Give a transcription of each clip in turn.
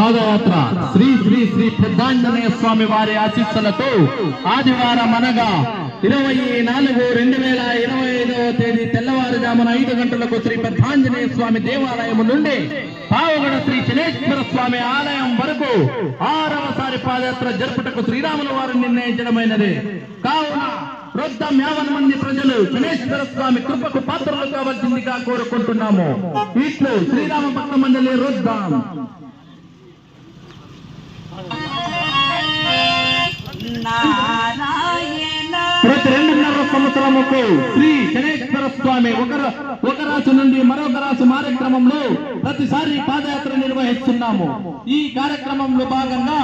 పాదయాత్ర శ్రీ శ్రీ శ్రీ పెద్దాంజనేయ స్వామి వారి ఆశీస్సులతో ఆదివారం అనగా ఇరవై నాలుగు రెండు వేల ఇరవై ఐదవ తేదీ తెల్లవారుజామున ఐదు గంటలకు శ్రీ పెద్దాంజనేయ స్వామి దేవాలయం నుండి పావగడ శ్రీ శనేశ్వర స్వామి ఆలయం వరకు ఆరవసారి పాదయాత్ర జరుపుటకు శ్రీరాముల వారు నిర్ణయించడమైనది. కావున వృద్ధం యావన్ మంది ప్రజలు శనేశ్వర స్వామి కృపకు పాత్రలు కావాల్సిందిగా కోరుకుంటున్నాము. ఇట్లు శ్రీరామ భక్త మండలి వృద్ధం. ప్రతి రెండున్నర సంవత్సరముకు శ్రీ శనేశ్వర స్వామి ఒక ఒక రాశి నుండి మరొక రాశి కార్యక్రమంలో ప్రతిసారి పాదయాత్ర నిర్వహిస్తున్నాము. ఈ కార్యక్రమంలో భాగంగా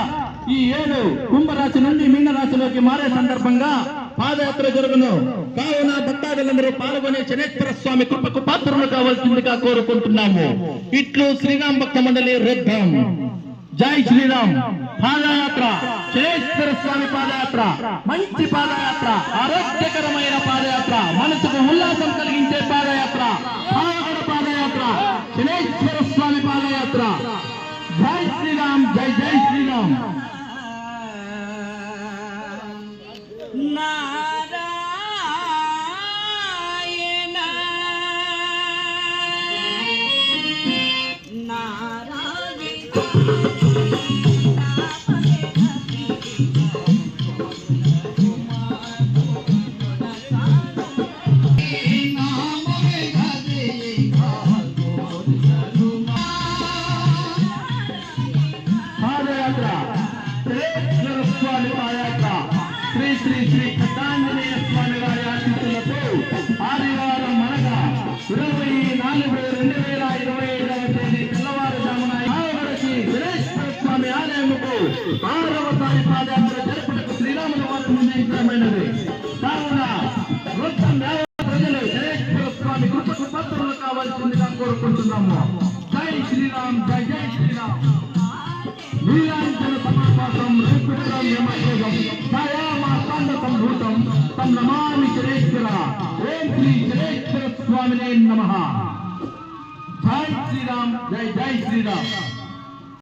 ఈ ఏడు కుంభరాశి నుండి మీనరాశిలోకి మారే సందర్భంగా పాదయాత్ర జరుగును. కావున భక్తాదులందరూ పాల్గొనే శనేశ్వర స్వామి కృపకు పాత్రలు కావాల్సిందిగా కోరుకుంటున్నాము. ఇట్లు శ్రీరామ్ భక్త మండలి రుద్ధం జై శ్రీరామ్. పాదయాత్ర. శనేశ్వర స్వామి పాదయాత్ర. మంచి పాదయాత్ర. ఆరోగ్యకరమైన పాదయాత్ర మనసుకు ఉల్లాసం కలిగించే పాదయాత్ర పావగడ పాదయాత్ర శనేశ్వర స్వామి పాదయాత్ర. జై శ్రీరామ్ జై జై శ్రీరామ్. పాదయాత్ర. ప్రేక్షర స్వామి పాదయాత్ర శ్రీ శ్రీ శ్రీ కట్టాంజనేయ స్వామి వారి ఆశీస్సులతో ఆదివారం అనగా ఇరవై నాలుగు రెండు వేల ఇరవై ఐదవ తేదీ తెల్లవారుజామున ఆవరచి శనేశ్వర స్వామి ఆలయముకు ఆరవ ఆరవసారి పాదయాత్ర జరుపుటకు శ్రీరాముల వారు నిర్ణయించడమైనది కావున వృద్ధం ప్రజలు శనేశ్వర స్వామి కృపకు పాత్రలు కావాల్సిందిగా కోరుకుంటున్నాము. జై శ్రీరామ్ జై జై శ్రీరామ్. నీలాంజన సమాపాతం రుద్రం యమయోగం ఛాయామాస్తాండ సంభూతం తం నమామి శనేశ్వర ఓం శ్రీ శనేశ్వర స్వామినే నమః. జై శ్రీరామ్ జై జై శ్రీరామ్.